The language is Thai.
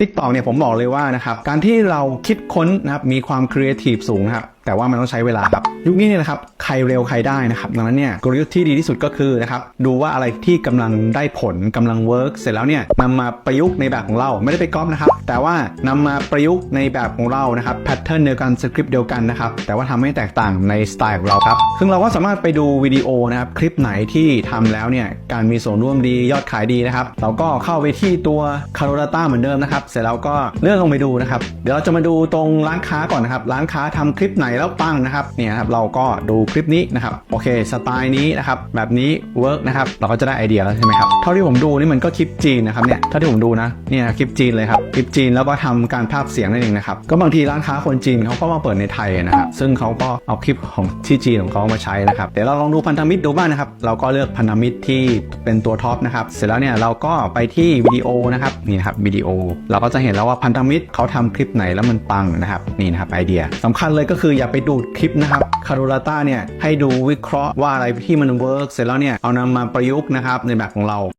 ทิกตอกเนี่ยผมบอกเลยว่านะครับการที่เราคิดค้นนะครับมีความครีเอทีฟสูงนะครับแต่ว่ามันต้องใช้เวลาครับ ยุคนี้เนี่ยนะครับใครเร็วใครได้นะครับดังนั้นเนี่ยกลยุทธ์ที่ดีที่สุดก็คือนะครับดูว่าอะไรที่กำลังได้ผลกำลังเวิร์กเสร็จแล้วเนี่ยนำมาประยุกต์ในแบบของเราไม่ได้ไปก๊อปนะครับแต่ว่านำมาประยุกต์ในแบบของเรานะครับแพทเทิร์นเดียวกันสคริปต์เดียวกันนะครับแต่ว่าทำให้แตกต่างในสไตล์ของเราครับซึ่งเราก็สามารถไปดูวิดีโอนะครับคลิปไหนที่ทำแล้วเนี่ยการมีส่วนร่วมดียอดขายดีนะครับเราก็เข้าไปที่ตัว c a r o Data เหมือนเดิมนะครับเสร็จแล้วก็เลื่อนลงไปดูนะครับเดี๋ยวเราจะมาดูตรงร้านค้าก่อนนะครับร้านค้าทำคลิปไหนแล้วปังนะครับเนี่ยครับเราก็ดูคลิปนี้นะครับโอเคสไตล์นี้นะครับแบบนี้เวิร์กนะครับเราก็จะได้ไอเดียแล้วใช่ไหมครับเท่าที่ผมดูนี่มันก็คลิปจีนนะครับเนี่ยเท่าที่ผมดูนะเนี่ยคลิปจีนเลยครับคลิปจีนแล้วก็ทำการภาพเสียงนั่นเองนะครับก็บางทีร้านค้าคนจีนเขาก็มาเปิดในไทยนะครับซึ่งเขาก็เอาคลิปของที่จีนของเขามาใช้นะครับเดี๋ยวเราลองดูพันธมิตรดูบ้างนะครับเราก็เลือกพันธมิตรที่เป็นตัวท็อปนะครับเสร็จแล้วเนี่ยเราก็ไปที่วิดีโอนะครับนี่นะครับวิดีโอ เราก็จะเห็นแล้วว่าพันธมิตรเขาทำคลิปไหนแล้วมันปังนะครับนี่นะครับไอเดียสำคัญเลยก็คืออย่าไปดูดคลิปนะครับคารูลาต้าเนี่ยให้ดูวิเคราะห์ว่าอะไรที่มันเวิร์กเสร็จแล้วเนี่ยเอานำมาประยุกต์นะครับในแบบของเรา